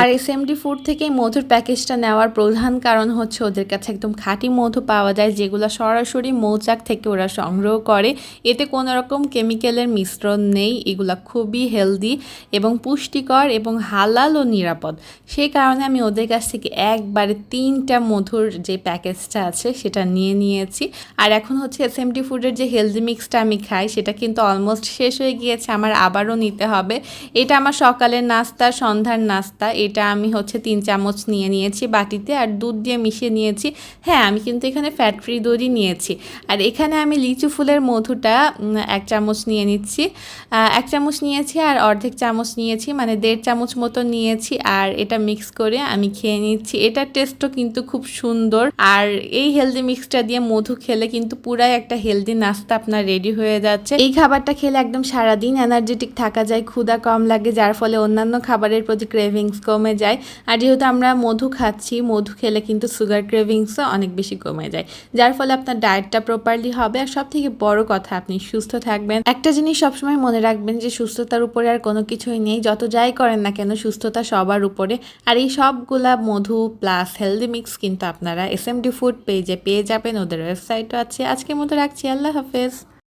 আর S MD food থেকে মধুর প্যাকেজটা নেওয়ার প্রধান কারণ হচ্ছে ওদের কাছে একদম খাঁটি মধু পাওয়া যায়, যেগুলো সরাসরি মৌচাক থেকে ওরা সংগ্রহ করে। এতে কোনো রকম কেমিক্যালের মিশ্রণ নেই, এগুলো খুবই হেলদি এবং পুষ্টিকর এবং হালাল ও নিরাপদ। সেই কারণে আমি ওদের কাছ থেকে একবারে তিনটা মধুর যে প্যাকেজটা আছে সেটা নিয়ে নিয়েছি। আর এখন হচ্ছে এস এমডি ফুডের যে হেলদি মিক্সটা আমি খাই, সেটা কিন্তু অলমোস্ট শেষ হয়ে গিয়েছে, আমার আবারও নিতে হবে। এটা আমার সকালের নাস্তা, সন্ধ্যার নাস্তা এটা আমি হচ্ছে তিন চামচ নিয়ে নিয়েছি বাটিতে আর দুধ দিয়ে মিশিয়ে নিয়েছি। হ্যাঁ আমি কিন্তু এখানে ফ্যাট ফ্রি দুধই নিয়েছি। আর এখানে আমি লিচু ফুলের মধুটা এক চামচ নিয়ে নিচ্ছি। এক চামচ নিয়েছি আর অর্ধেক চামচ নিয়েছি মানে দেড় চামচ মতো নিয়েছি আর এটা মিক্স করে আমি খেয়ে নিচ্ছি। এটার টেস্টও কিন্তু খুব সুন্দর। আর এই হেলদি মিক্সটা দিয়ে মধু খেলে কিন্তু পুরাই একটা হেলদি নাস্তা আপনার রেডি হয়ে যাচ্ছে। এই খাবারটা খেলে একদম সারাদিন এনার্জেটিক থাকা যায়, ক্ষুধা কম লাগে, যার ফলে অন্যান্য খাবারের প্রতি ক্রেভিংস কমে যায়। আর যেহেতু আমরা মধু খাচ্ছি, মধু খেলে কিন্তু সুগার ক্রেভিংসও অনেক বেশি কমে যায়। যার ফলে আপনার ডায়েটটা প্রপারলি হবে। আর সব থেকে বড় কথা, আপনি সুস্থ থাকবেন। একটা জিনিস সবসময় মনে রাখবেন যে, সুস্থতার উপরে আর কোনো কিছুই নেই। যত যাই করেন না কেন, সুস্থতা সবার উপরে। আর এই সবগুলা মধু প্লাস হেলদি মিক্স কিন্তু আপনারা এস এম ডি ফুড পেজে পেয়ে যাবেন। ওদের ওয়েবসাইটও আছে। আজকের মতো রাখছি। আল্লাহ হাফেজ।